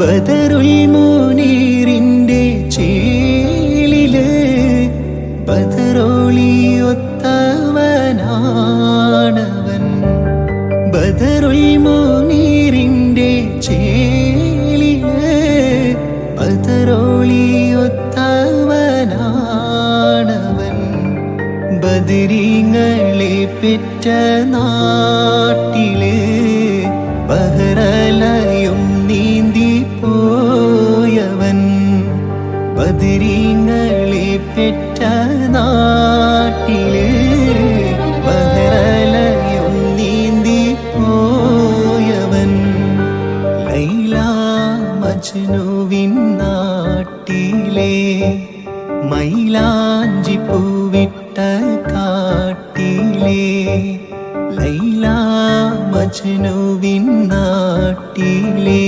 ബദറുൽ മുനീറിന്റെ ചേലിൽ ബദറോളിയൊത്തവനാണവൻ ബദറുൽ മുനീറിന്റെ ചേലിൽ ബദറോളിയൊത്തവനാണവൻ ബദരീങ്ങളെ പെറ്റ നാട്ടിൽ ബദരീങ്ങളെ പെറ്റ നാട്ടിൽ ബഹ്റലയും നീന്തി പോയവൻ ലൈല മജ്നുവിൻ നാട്ടിലെ മൈലാഞ്ചി പൂവിട്ട കാട്ടിലെ ലൈല മജ്നുവിൻ നാട്ടിലെ